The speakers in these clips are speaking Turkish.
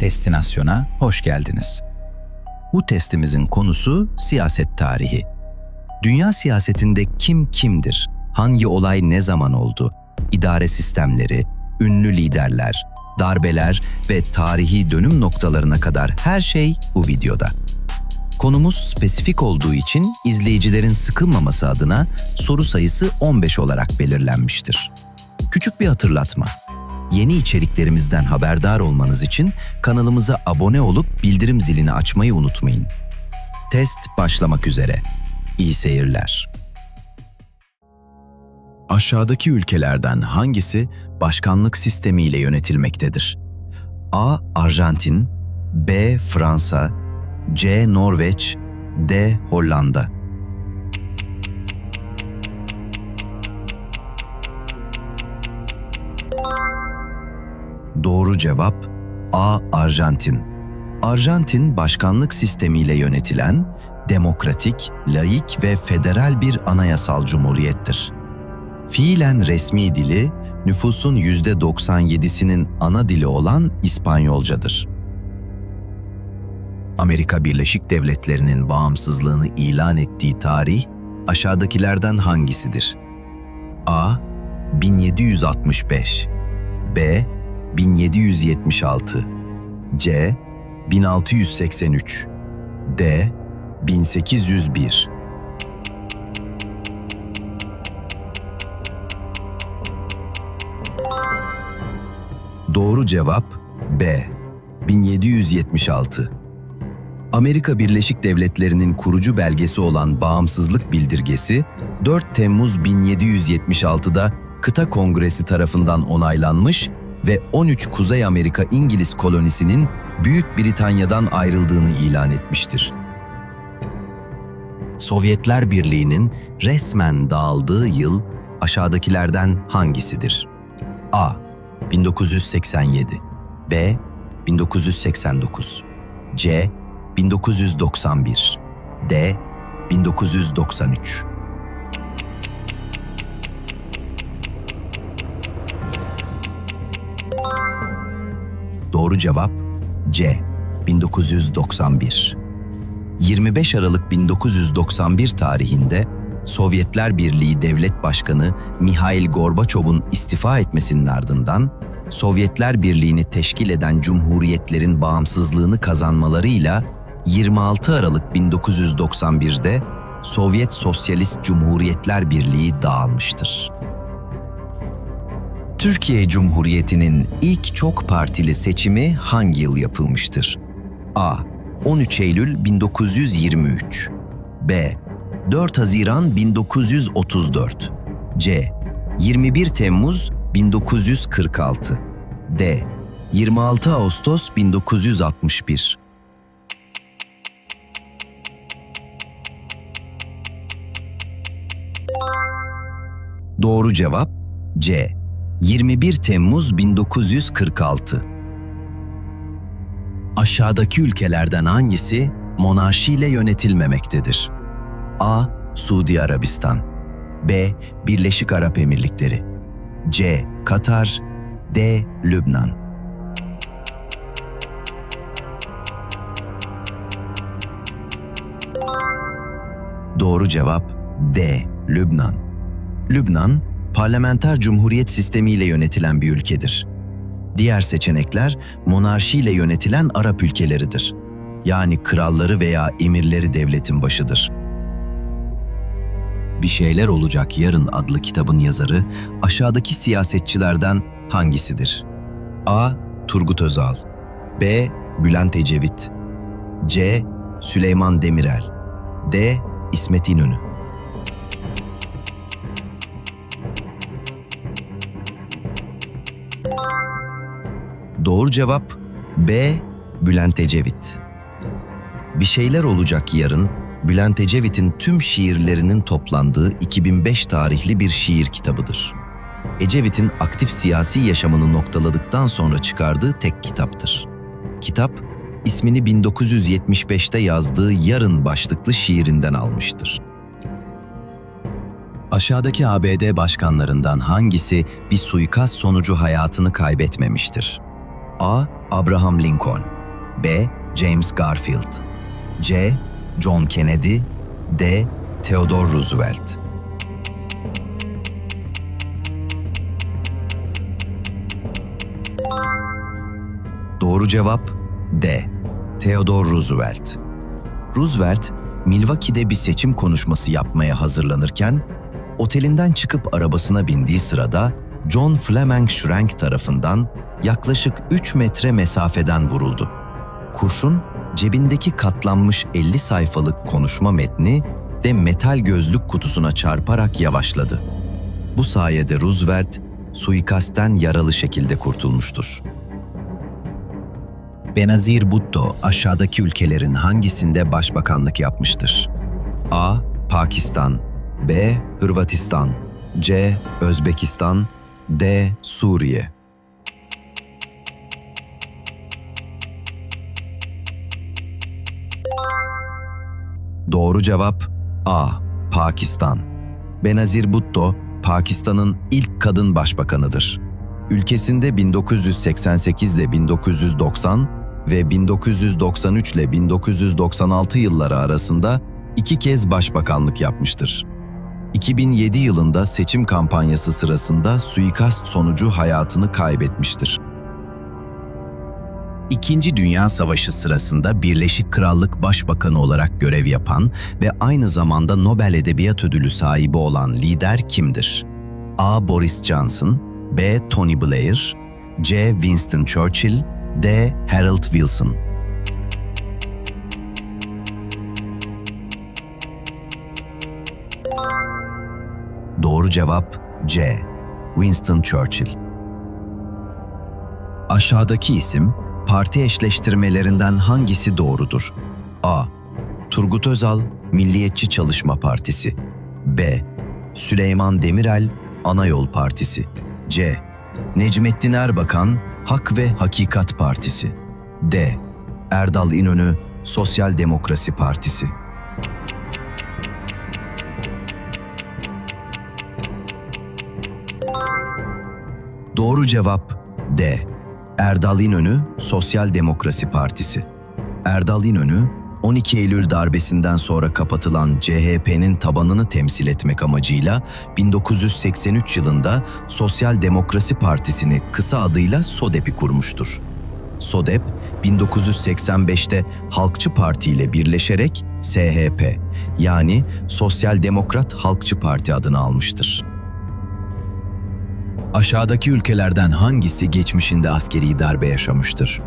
Destinasyona hoş geldiniz. Bu testimizin konusu siyaset tarihi. Dünya siyasetinde kim kimdir? Hangi olay ne zaman oldu? İdare sistemleri, ünlü liderler, darbeler ve tarihi dönüm noktalarına kadar her şey bu videoda. Konumuz spesifik olduğu için izleyicilerin sıkılmaması adına soru sayısı 15 olarak belirlenmiştir. Küçük bir hatırlatma. Yeni içeriklerimizden haberdar olmanız için kanalımıza abone olup bildirim zilini açmayı unutmayın. Test başlamak üzere. İyi seyirler. Aşağıdaki ülkelerden hangisi başkanlık sistemiyle yönetilmektedir? A. Arjantin B. Fransa C. Norveç D. Hollanda Doğru cevap A. Arjantin. Arjantin başkanlık sistemiyle yönetilen demokratik, laik ve federal bir anayasal cumhuriyettir. Fiilen resmi dili nüfusun %97'sinin ana dili olan İspanyolcadır. Amerika Birleşik Devletleri'nin bağımsızlığını ilan ettiği tarih aşağıdakilerden hangisidir? A. 1765 B. 1776 C. 1683 D. 1801 Doğru cevap B. 1776 Amerika Birleşik Devletleri'nin kurucu belgesi olan Bağımsızlık Bildirgesi 4 Temmuz 1776'da Kıta Kongresi tarafından onaylanmış ve 13 Kuzey Amerika İngiliz kolonisinin Büyük Britanya'dan ayrıldığını ilan etmiştir. Sovyetler Birliği'nin resmen dağıldığı yıl aşağıdakilerden hangisidir? A. 1987 B. 1989 C. 1991 D. 1993 Doğru cevap C. 1991. 25 Aralık 1991 tarihinde Sovyetler Birliği Devlet Başkanı Mihail Gorbaçov'un istifa etmesinin ardından Sovyetler Birliği'ni teşkil eden cumhuriyetlerin bağımsızlığını kazanmalarıyla 26 Aralık 1991'de Sovyet Sosyalist Cumhuriyetler Birliği dağılmıştır. Türkiye Cumhuriyeti'nin ilk çok partili seçimi hangi yıl yapılmıştır? A. 13 Eylül 1923 B. 4 Haziran 1934 C. 21 Temmuz 1946 D. 26 Ağustos 1961 Doğru cevap C. 21 Temmuz 1946 Aşağıdaki ülkelerden hangisi monarşiyle yönetilmemektedir? A. Suudi Arabistan B. Birleşik Arap Emirlikleri C. Katar D. Lübnan Doğru cevap D. Lübnan. Lübnan, parlamenter cumhuriyet sistemiyle yönetilen bir ülkedir. Diğer seçenekler monarşiyle yönetilen Arap ülkeleridir. Yani kralları veya emirleri devletin başıdır. Bir Şeyler Olacak Yarın adlı kitabın yazarı aşağıdaki siyasetçilerden hangisidir? A. Turgut Özal B. Bülent Ecevit C. Süleyman Demirel D. İsmet İnönü Doğru cevap B. Bülent Ecevit. Bir şeyler olacak yarın Bülent Ecevit'in tüm şiirlerinin toplandığı 2005 tarihli bir şiir kitabıdır. Ecevit'in aktif siyasi yaşamını noktaladıktan sonra çıkardığı tek kitaptır. Kitap, ismini 1975'te yazdığı Yarın başlıklı şiirinden almıştır. Aşağıdaki ABD başkanlarından hangisi bir suikast sonucu hayatını kaybetmemiştir? A. Abraham Lincoln B. James Garfield C. John Kennedy D. Theodore Roosevelt Doğru cevap D. Theodore Roosevelt. Roosevelt, Milwaukee'de bir seçim konuşması yapmaya hazırlanırken, otelinden çıkıp arabasına bindiği sırada John Fleming Schrank tarafından yaklaşık 3 metre mesafeden vuruldu. Kurşun, cebindeki katlanmış 50 sayfalık konuşma metni de metal gözlük kutusuna çarparak yavaşladı. Bu sayede Roosevelt, suikastten yaralı şekilde kurtulmuştur. Benazir Bhutto aşağıdaki ülkelerin hangisinde başbakanlık yapmıştır? A. Pakistan B. Hırvatistan C. Özbekistan D. Suriye Doğru cevap A. Pakistan. Benazir Bhutto, Pakistan'ın ilk kadın başbakanıdır. Ülkesinde 1988 ile 1990 ve 1993 ile 1996 yılları arasında iki kez başbakanlık yapmıştır. 2007 yılında seçim kampanyası sırasında suikast sonucu hayatını kaybetmiştir. İkinci Dünya Savaşı sırasında Birleşik Krallık Başbakanı olarak görev yapan ve aynı zamanda Nobel Edebiyat Ödülü sahibi olan lider kimdir? A. Boris Johnson B. Tony Blair C. Winston Churchill D. Harold Wilson Doğru cevap C. Winston Churchill. Aşağıdaki isim parti eşleştirmelerinden hangisi doğrudur? A. Turgut Özal, Milliyetçi Çalışma Partisi. B. Süleyman Demirel, Anayol Partisi. C. Necmettin Erbakan, Hak ve Hakikat Partisi. D. Erdal İnönü, Sosyal Demokrasi Partisi. Doğru cevap D. Erdal İnönü Sosyal Demokrasi Partisi. Erdal İnönü, 12 Eylül darbesinden sonra kapatılan CHP'nin tabanını temsil etmek amacıyla 1983 yılında Sosyal Demokrasi Partisi'ni kısa adıyla SODEP'i kurmuştur. SODEP, 1985'te Halkçı Parti ile birleşerek SHP yani Sosyal Demokrat Halkçı Parti adını almıştır. Aşağıdaki ülkelerden hangisi geçmişinde askeri darbe yaşamıştır?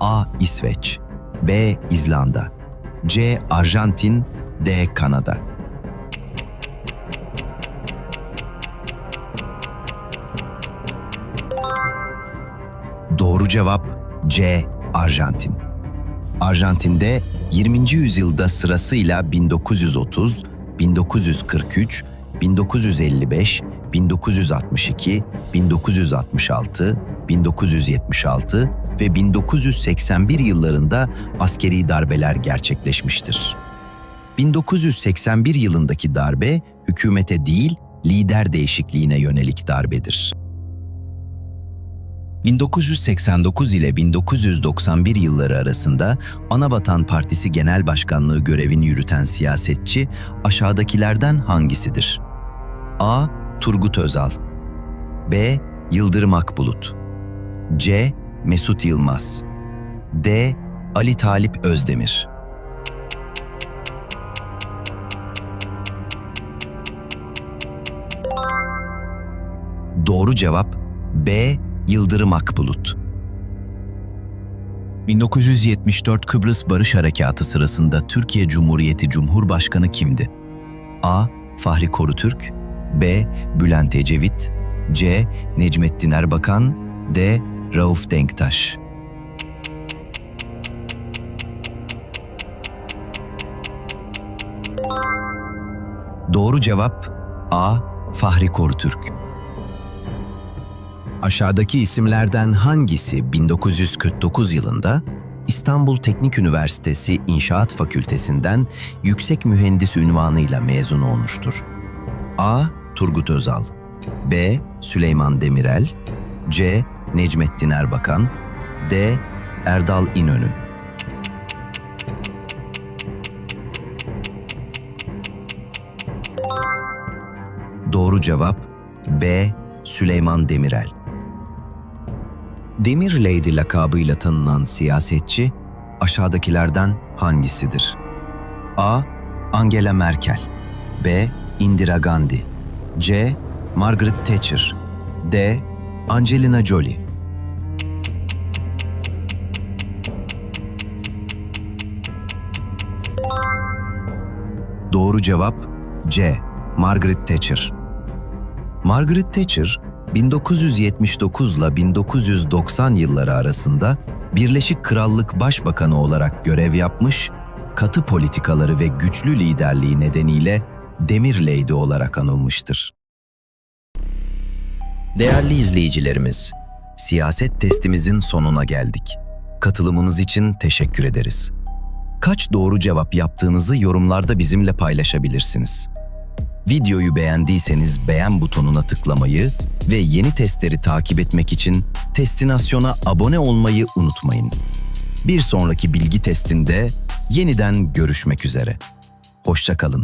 A. İsveç B. İzlanda C. Arjantin D. Kanada Doğru cevap C. Arjantin. Arjantin'de 20. yüzyılda sırasıyla 1930, 1943, 1955, 1962, 1966, 1976 ve 1981 yıllarında askeri darbeler gerçekleşmiştir. 1981 yılındaki darbe hükümete değil, lider değişikliğine yönelik darbedir. 1989 ile 1991 yılları arasında Anavatan Partisi Genel Başkanlığı görevini yürüten siyasetçi aşağıdakilerden hangisidir? A. Turgut Özal B. Yıldırım Akbulut C. Mesut Yılmaz D. Ali Talip Özdemir Doğru cevap B. Yıldırım Akbulut. 1974 Kıbrıs Barış Harekatı sırasında Türkiye Cumhuriyeti Cumhurbaşkanı kimdi? A. Fahri Korutürk B. Bülent Ecevit C. Necmettin Erbakan D. Rauf Denktaş Doğru cevap A. Fahri Korutürk. Aşağıdaki isimlerden hangisi 1949 yılında İstanbul Teknik Üniversitesi İnşaat Fakültesinden yüksek mühendis ünvanıyla mezun olmuştur? A. Turgut Özal B. Süleyman Demirel C. Necmettin Erbakan D. Erdal İnönü. Doğru cevap B. Süleyman Demirel. Demir Lady lakabıyla tanınan siyasetçi aşağıdakilerden hangisidir? A. Angela Merkel B. Indira Gandhi C. Margaret Thatcher D. Angelina Jolie Doğru cevap C. Margaret Thatcher. Margaret Thatcher, 1979 ile 1990 yılları arasında Birleşik Krallık Başbakanı olarak görev yapmış, katı politikaları ve güçlü liderliği nedeniyle Demir Lady olarak anılmıştır. Değerli izleyicilerimiz, siyaset testimizin sonuna geldik. Katılımınız için teşekkür ederiz. Kaç doğru cevap yaptığınızı yorumlarda bizimle paylaşabilirsiniz. Videoyu beğendiyseniz beğen butonuna tıklamayı ve yeni testleri takip etmek için Testinasyon'a abone olmayı unutmayın. Bir sonraki bilgi testinde yeniden görüşmek üzere. Hoşçakalın.